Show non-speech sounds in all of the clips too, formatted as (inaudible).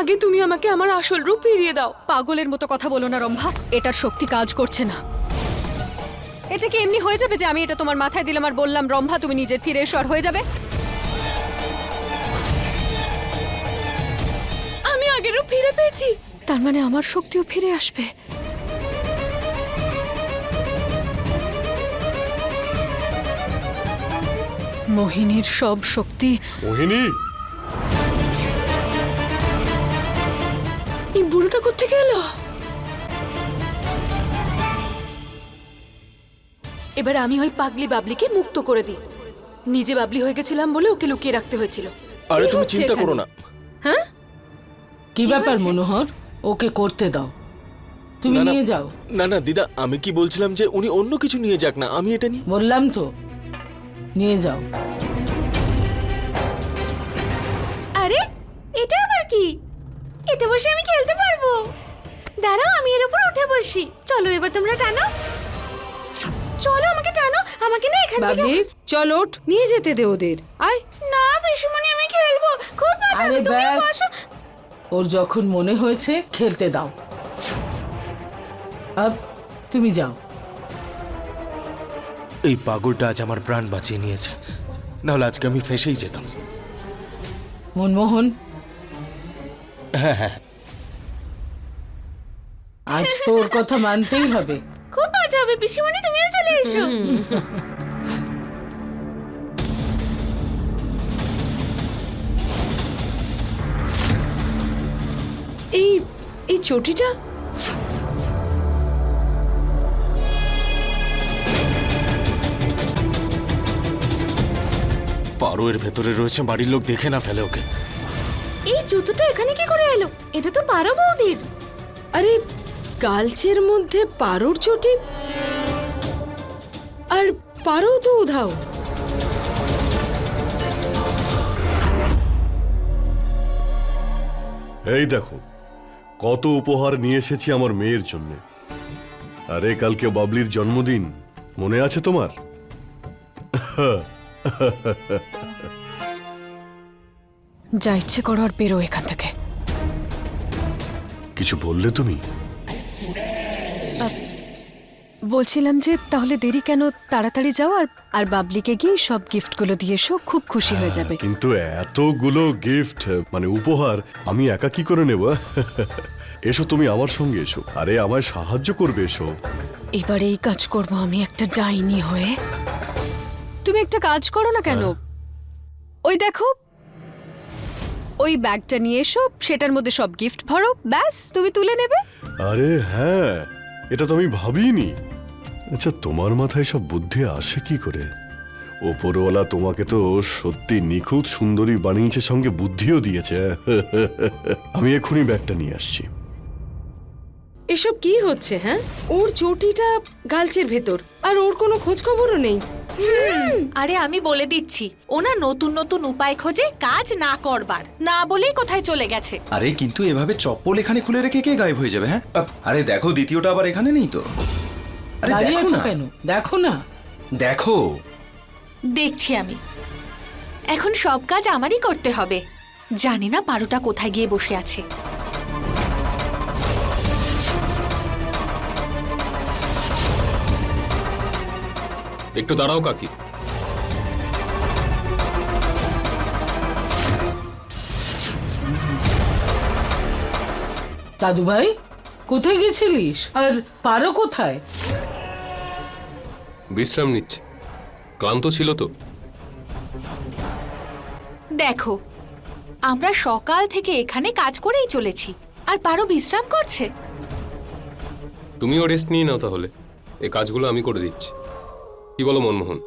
আগে তুমি আমাকে আমার আসল রূপ ফিরিয়ে দাও। পাগলের মতো কথা বলো না রম্ভা। এটার শক্তি কাজ করছে না। এটা কি এমনি হয়ে যাবে যে আমি এটা তোমার মাথায় দিলাম আর বললাম রম্ভা তুমি নিজের ফিরে এসো আর হয়ে যাবে? আমি আগের রূপ ফিরে পেয়েছি। তার মানে আমার শক্তিও ফিরে আসবে। মোহিনীর সব শক্তি মোহিনী? এই বুড়োটা কোথেকে এলো? এবার আমি ওই পাগলি বাবলিকে মুক্ত করে দিই। নিজে বাবলি হয়ে গেছিলাম বলে ওকে লুকিয়ে রাখতে হয়েছিল। আরে কি তুমি চিন্তা করো না। হ্যাঁ? কি ব্যাপার মনোহর? ওকে করতে দাও। তুমি না, না। নিয়ে যাও। না না দিদা আমি কি বলছিলাম যে উনি অন্য কিছু নিয়ে যাক না আমি এটা নিয়ে বললাম তো। নিয়ে যাও। আরে এটা আবার কি? এতে বসে আমি খেলতে পারব। দাঁড়াও আমি এর উপর উঠে বসি। চলো এবার তোমরা টানো। চলো আমাকে টানো। আমাকে না এখান থেকে বাবলি চল ওঠ। নিয়ে যেতে দে ওদের। আয়। না পিসুমণি আমি খেলব। খুব মজা আরে হবে তুমি ব্যাস। বসো। ওর যখন মনে হয়েছে খেলতে দাও। আব তুমি যাও। এই পাগলটা আজ আমার প্রাণ বাঁচিয়ে নিয়েছে। নাহলে আজকে আমি ফেসেই যেতাম। মনমোহন হ্যাঁ হ্যাঁ আজ তো ওর কথা মানতেই হবে। খুব মজা হবে পিসুমণি তুমিও চলে এসো। এই এই চটিটা? পারো এর ভেতরে রয়েছে বাড়ির লোক দেখে না ফেলে ওকে। এই জুতোটা এখানে কি করে এলো? এটা তো পারো বৌদির। আরে গালচের মধ্যে পারোর চটি? আর পারো তো উধাও। এই দেখো কত উপহার নিয়ে এসেছি আমার মেয়ের জন্য। আরে কালকে বাবলির জন্মদিন মনে আছে তোমার? (laughs) যা ইচ্ছে করো আর বেরো এখান থেকে। কিছু বললে তুমি? বলছিলাম যে তাহলে দেরি কেন? তাড়াতাড়ি যাও আর আর বাবলিকে গিয়ে সব গিফটগুলো দিয়ে এসো খুব খুশি হয়ে যাবে। কিন্তু এতগুলো গিফট মানে উপহার আমি একা কি করে নেব? এসো তুমি আমার সঙ্গে এসো। আরে আমায় সাহায্য করবে এসো। এবার এই কাজ করব আমি একটা ডাইনি হয়ে। তুমি একটা কাজ করো না কেন? ওই দেখো ওই ব্যাগটা নিয়ে এসো সেটার মধ্যে সব গিফট ভরো ব্যাস তুমি তুলে নেবে। আরে হ্যাঁ এটা তো আমি ভাবিনি। আচ্ছা তোমার মাথায় সব বুদ্ধি আসে কি করে? ওপরওয়ালা তোমাকে তো সত্যি নিখুঁত সুন্দরী বানিয়েছে সঙ্গে বুদ্ধিও দিয়েছে। (laughs) আমি এক্ষুনি ব্যাগটা নিয়ে আসছি। এসব কি হচ্ছে হ্যাঁ? ওর চটিটা গালচের ভেতর আর ওর কোনো খোঁজ খবরও নেই। আরে আমি বলে দিচ্ছি ওনা নতুন নতুন উপায় খোঁজে কাজ না করবার। না বলেই কোথায় চলে গেছে। আরে কিন্তু এভাবে চপ্পল এখানে খুলে রেখে কে গায়েব হয়ে যাবে হ্যাঁ? আপ, আরে দেখো দ্বিতীয়টা আবার এখানে নেই তো। আরে দাঁড়িয়ে দেখো আছো না। কেন? দেখো না। দেখো। দেখছি আমি। এখন সব কাজ আমারই করতে হবে। জানি না পারোটা কোথায় গিয়ে বসে আছে। একটু দাঁড়াও কাকি। দাদু ভাই কোথায় গেছিলিস? আর পারো কোথায়? বিশ্রাম নিচ্ছে। ক্লান্ত ছিল তো? দেখো আমরা সকাল থেকে এখানে কাজ করেই চলেছি। আর পারো বিশ্রাম করছে? তুমিও রেস্ট নিয়ে নাও তাহলে। এই কাজগুলো আমি করে দিচ্ছি। কি বলো মনমোহন?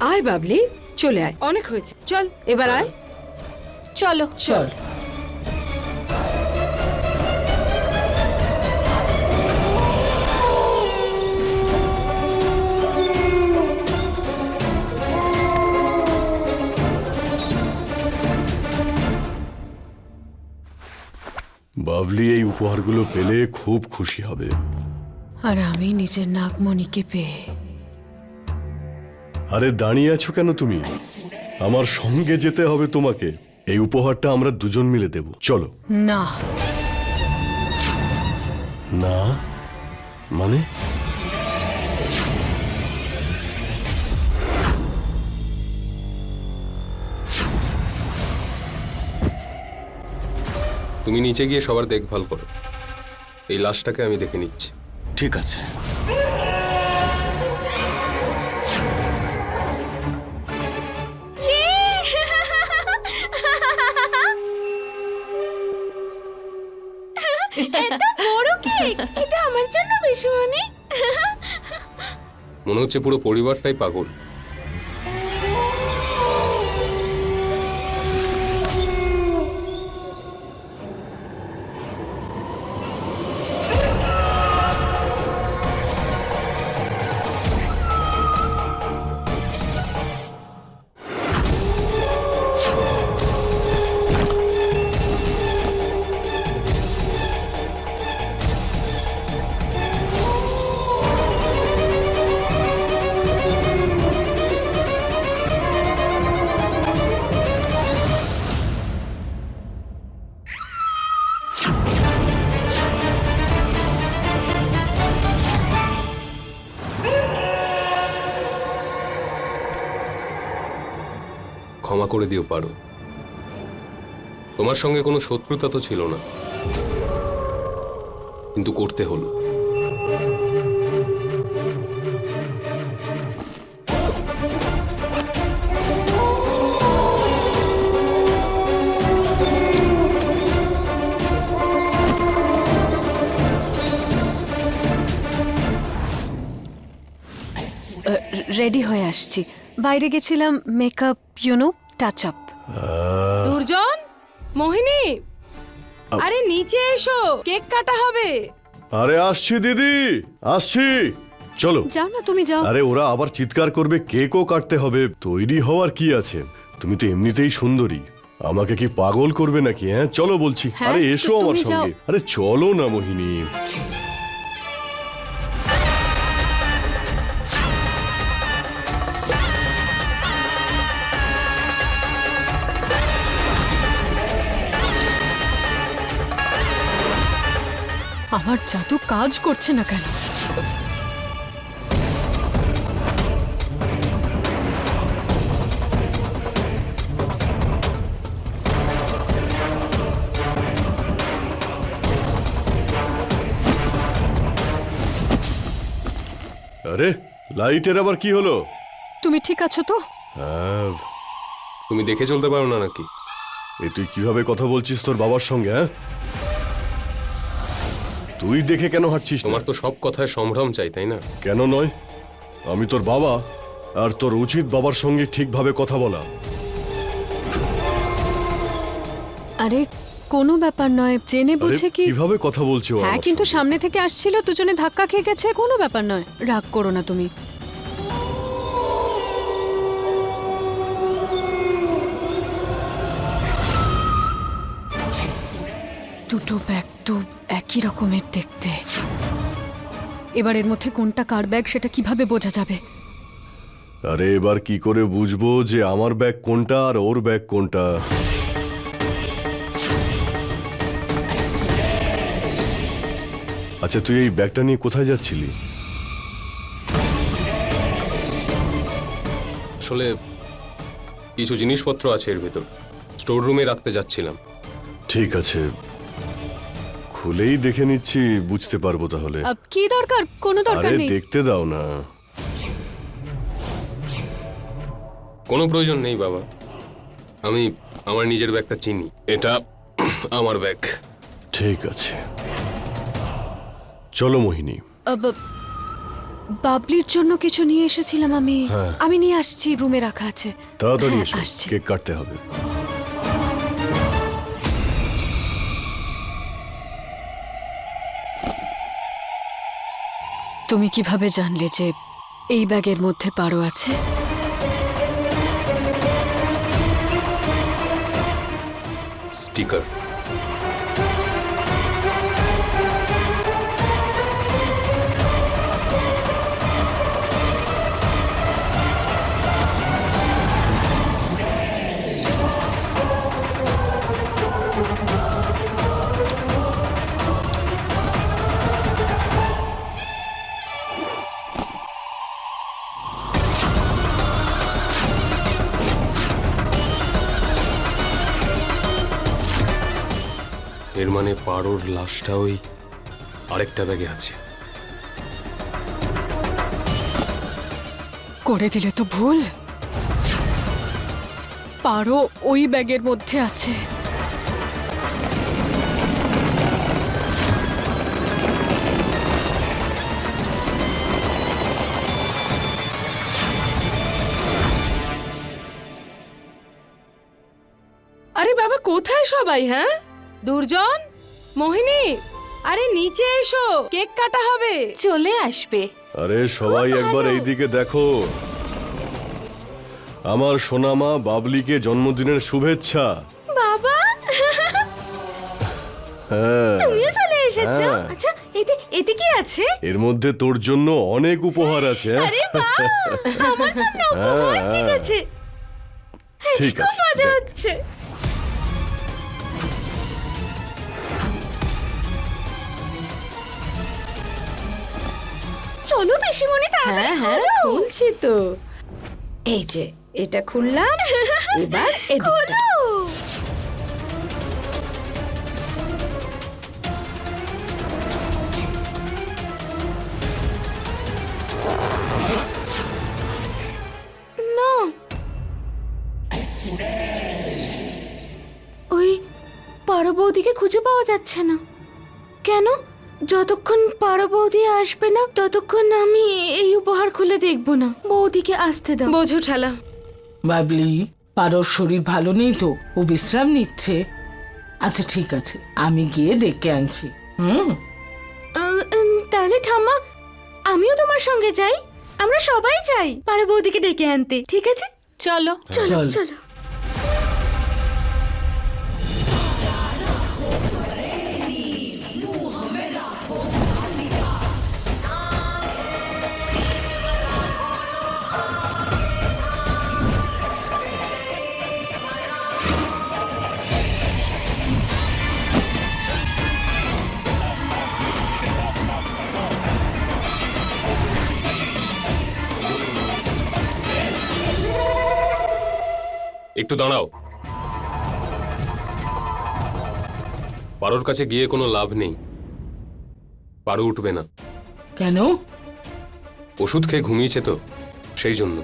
আয় বাবলি চলে আয়। অনেক হয়েছে। চল এবার আয়। চলো চল। বাবলি এই উপহারগুলো পেলে খুব খুশি হবে। আর আমি নিজের নাগমণিকে পেয়ে আরে দাঁড়িয়ে আছো কেন তুমি? আমার সঙ্গে যেতে হবে তোমাকে। এই উপহারটা আমরা দুজন মিলে দেব। চলো। না। না? মানে? তুমি নিচে গিয়ে সবার দেখভাল করো। এই লাশটাকে আমি দেখে নিচ্ছি। ঠিক আছে। মনে হচ্ছে পুরো পরিবারটাই পাগল। করে দিও পারো। তোমার সঙ্গে কোনো শত্রুতা তো ছিল না। কিন্তু করতে হলো। রেডি হয়ে আসছি। বাইরে গেছিলাম makeup, you know? Touch up দুর্জন মোহিনী আরে নিচে এসো কেক কাটা হবে। আরে আসছি দিদি আসছি। চলো। যাও না তুমি যাও। আরে ওরা আবার চিৎকার করবে কেকও কাটতে হবে। তৈরি হওয়ার কি আছে? তুমি তো এমনিতেই সুন্দরী। আমাকে কি পাগল করবে নাকি হ্যাঁ? চলো বলছি। হ্যাঁ, আরে এসো আমার সঙ্গে। আরে চলো না মোহিনী। আমার জাদু কাজ করছে না কেন? আরে লাইটের আবার কি হলো? তুমি ঠিক আছো তো? হ্যাঁ। তুমি দেখে চলতে পারো না নাকি? এ তুই কীভাবে কথা বলছিস তোর বাবার সঙ্গে হ্যাঁ? তুই দেখে কেন হাঁটছিস না? তোমার তো সব কথায় সম্ভ্রম চাই তাই না? কেন নয়? আমি তোর বাবা আর তোর উচিত বাবার সঙ্গে ঠিকভাবে কথা বলা। আরে কোনো ব্যাপার নয়। জেনে আরে, বুঝে কি কীভাবে কথা বলছো হ্যাঁ আমার কিন্তু সঙ্গে? সামনে থেকে আসছিল দুজনে ধাক্কা খেয়ে গেছে। কোনো ব্যাপার নয়। রাগ করো না তুমি। দুটো ব্যাগ একই রকমের দেখতে? এবার এর মধ্যে কোনটা কার ব্যাগ সেটা কীভাবে বোঝা যাবে? আরে এবার কি করে বুঝব যে আমার ব্যাগ কোনটা আর ওর ব্যাগ কোনটা? আচ্ছা তুই এই ব্যাগটা নিয়ে কোথায় যাচ্ছিলি? আসলে কিছু জিনিসপত্র আছে এর ভেতর। স্টোর রুমে রাখতে যাচ্ছিলাম। ঠিক আছে খুলেই দেখে নিচ্ছি বুঝতে পারব তাহলে। আহ, কি দরকার? কোনো দরকার আরে নেই। দেখতে দাও না। কোনো প্রয়োজন নেই বাবা। আমি আমার নিজের ব্যাগটা চিনি। এটা (clears throat) আমার ব্যাগ। ঠিক আছে। চলো মোহিনী। আহ, বা- বাবলির জন্য কিছু নিয়ে এসেছিলাম আমি। হ্যাঁ। আমি নিয়ে আসছি রুমে রাখা আছে। তাড়াতাড়ি হ্যাঁ, এসো। আসছি। কেক কাটতে হবে। তুমি কীভাবে জানলে যে এই ব্যাগের মধ্যে পারো আছে? স্টিকার। মানে পারোর লাশটা ওই আরেকটা ব্যাগে আছে। করে দিলে তো ভুল। পারো ওই ব্যাগের মধ্যে আছে। আরে বাবা কোথায় সবাই হ্যাঁ? দুর্জন? মোহিনী? আরে নিচে এসো কেক কাটা হবে। চলে আসবে। আরে সবাই একবার এইদিকে দেখো। আমার সোনামা বাবলিকে জন্মদিনের শুভেচ্ছা। বাবা! হ্যাঁ। তুমিও চলে এসেছ? হ্যাঁ। আচ্ছা এতে এতে কি আছে? এর মধ্যে তোর জন্য অনেক উপহার আছে হ্যাঁ? আরে বাহ! আমার জন্য উপহার? হ্যাঁ, ঠিক হ্যাঁ। আছে। ঠিক খুব আছে মজা দেখ। হচ্ছে। চলো পিসিমণি তাড়াতাড়ি হ্যাঁ হ্যাঁ খোলো। খুলছি তো। এই যে এটা খুললাম এবার এদিকটা। না। ওই পাড়ো বৌদিকে খুঁজে পাওয়া যাচ্ছে না। কেন? যতক্ষণ পাড়া বৌদি আসবে না ততক্ষণ আমি এই উপহার খুলে দেখব না। বৌদিকে আসতে দাও। বোঝো ঠেলা। বাবলি পারোর শরীর ভালো নেই তো? ও বিশ্রাম নিচ্ছে। আচ্ছা ঠিক আছে আমি গিয়ে ডেকে আনছি। হুম? আহ, উম, তাহলে ঠাম্মা আমিও তোমার সঙ্গে যাই। আমরা সবাই যাই পাড়ো বৌদিকে ডেকে আনতে ঠিক আছে? চলো। চলো চল। চলো। একটু দাঁড়াও। পারোর কাছে গিয়ে কোনো লাভ নেই। পারো উঠবে না। কেন? ওষুধ খেয়ে ঘুমিয়েছে তো সেই জন্য।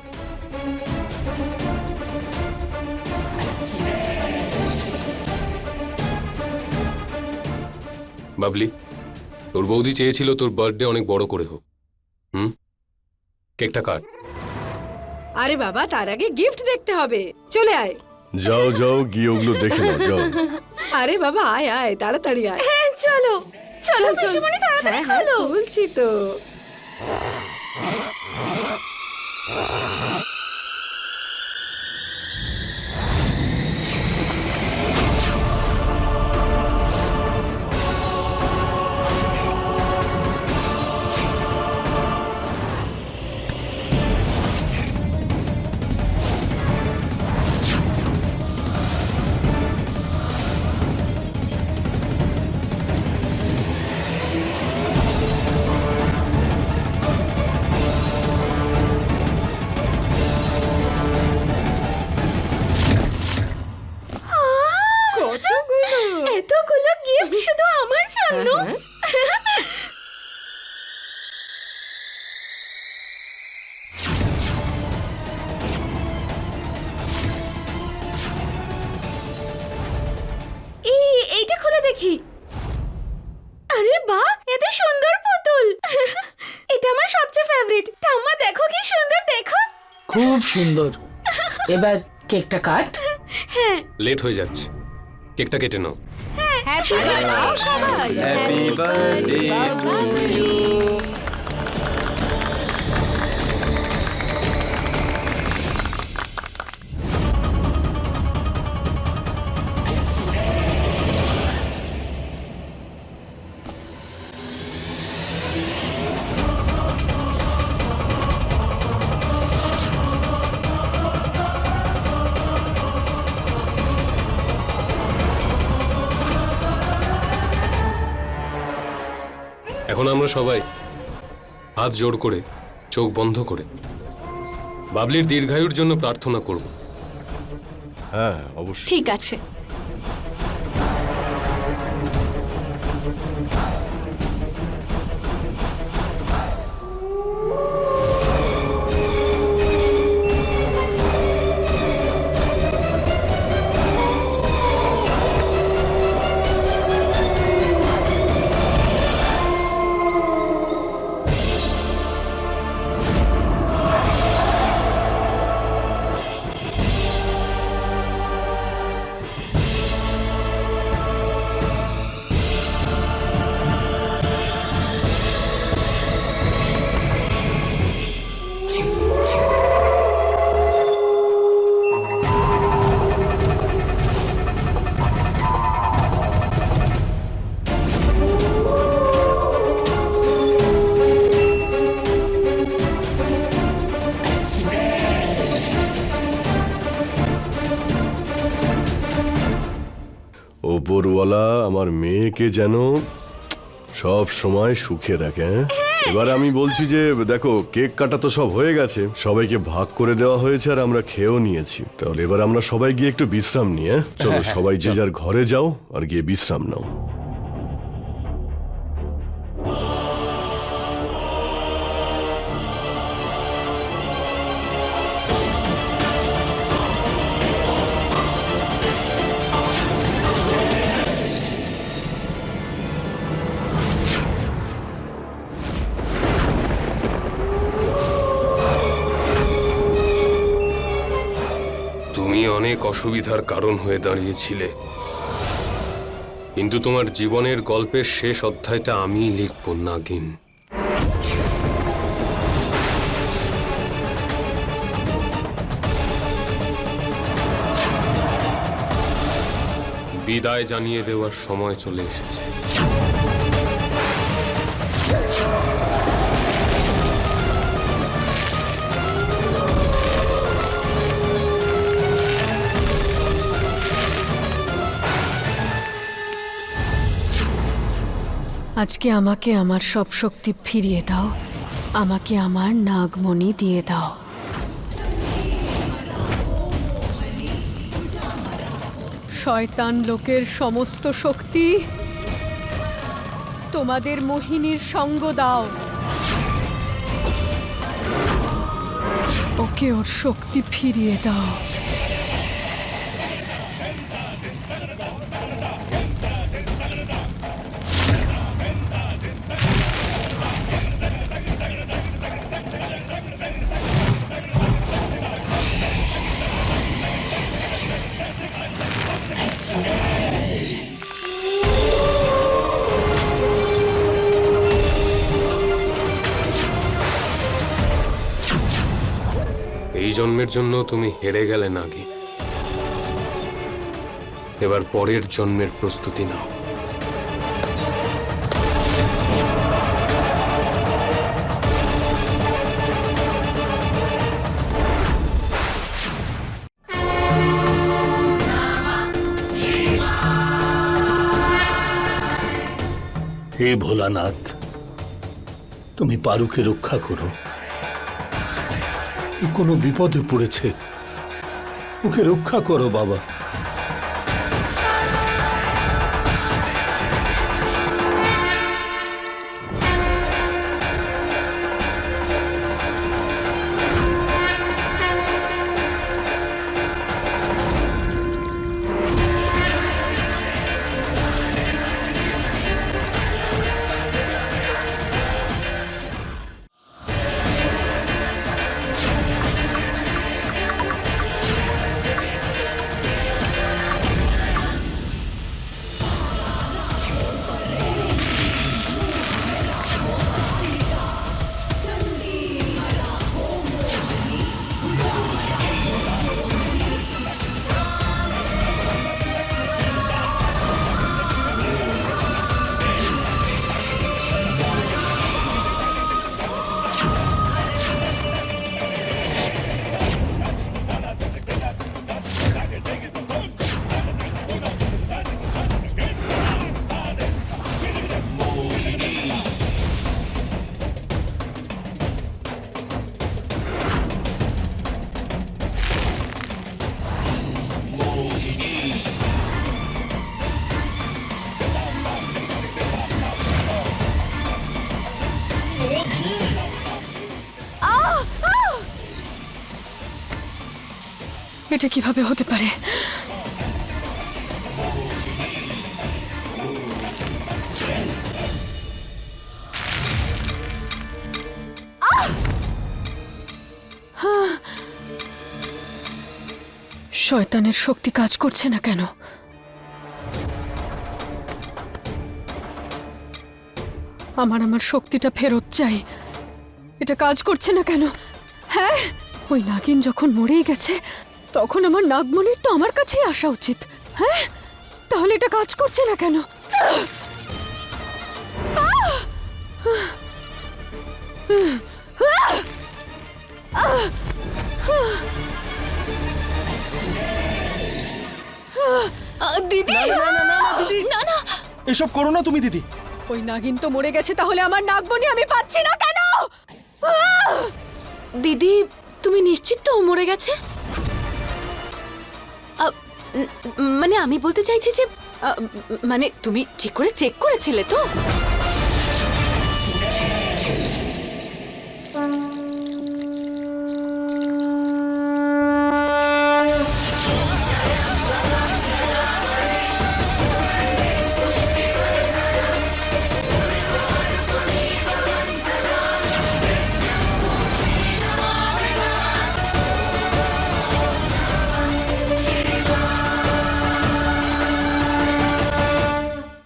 বাবলি তোর বৌদি চেয়েছিল তোর বার্থডে অনেক বড় করে হোক। হুম? কেকটা কাট। আরে বাবা তার আগে গিফট দেখতে হবে। চলে আয়। যাও যাও গিয়ে ওগুলো দেখে নাও যাও। আরে বাবা আয় আয় তাড়াতাড়ি আয়। হ্যাঁ চলো। চলো। পিসিমণি তাড়াতাড়ি হ্যাঁ, হ্যাঁ, খোলো। খুলছি তো। খুব সুন্দর। এবার কেকটা কাট। লেট হয়ে যাচ্ছে। কেকটা কেটে নাও। Happy happy birthday to you সবাই। হাত জোর করে চোখ বন্ধ করে। বাবলির দীর্ঘায়ুর জন্য প্রার্থনা করব। হ্যাঁ অবশ্যই। ঠিক আছে। মেয়েকে যেন সব সময় সুখে রাখে হ্যাঁ? এবার আমি বলছি যে দেখো কেক কাটা তো সব হয়ে গেছে। সবাইকে ভাগ করে দেওয়া হয়েছে আর আমরা খেয়েও নিয়েছি। তাহলে এবার আমরা সবাই গিয়ে একটু বিশ্রাম নিয়ে চলো সবাই যে যার ঘরে যাও আর গিয়ে বিশ্রাম নাও। অসুবিধার কারণ হয়ে দাঁড়িয়েছিলে। কিন্তু তোমার জীবনের গল্পের শেষ অধ্যায়টা আমি লিখব, নাগিন। বিদায় জানিয়ে দেওয়ার সময় চলে এসেছে। আজকে আমাকে আমার সব শক্তি ফিরিয়ে দাও। আমাকে আমার নাগমণি দিয়ে দাও। শয়তান লোকের সমস্ত শক্তি তোমাদের মোহিনীর সঙ্গ দাও। ওকে ওর শক্তি ফিরিয়ে দাও। জন্য তুমি হেরে গেলে নাগিন এবার পরের জন্মের প্রস্তুতি নাও। হে ভোলানাথ, তুমি পারুকে রক্ষা করো। কোনো বিপদে পড়েছে। ওকে রক্ষা করো বাবা। এটা কীভাবে হতে পারে? শয়তানের শক্তি কাজ করছে না কেন? আমার আমার শক্তিটা ফেরত চাই। এটা কাজ করছে না কেন? হ্যাঁ? ওই নাগিন যখন মরেই গেছে তখন আমার নাগমণির তো আমার কাছেই আসা উচিত। হ্যাঁ? তাহলে এটা কাজ করছে না কেন? দিদি! দিদি! না না! এসব করো না তুমি দিদি। ওই নাগিন তো মরে গেছে তাহলে আমার নাগমণি আমি পাচ্ছি না কেন? দিদি তুমি নিশ্চিত তো মরে গেছে? মানে আমি বলতে চাইছি যে মানে তুমি ঠিক করে চেক করেছিলে তো?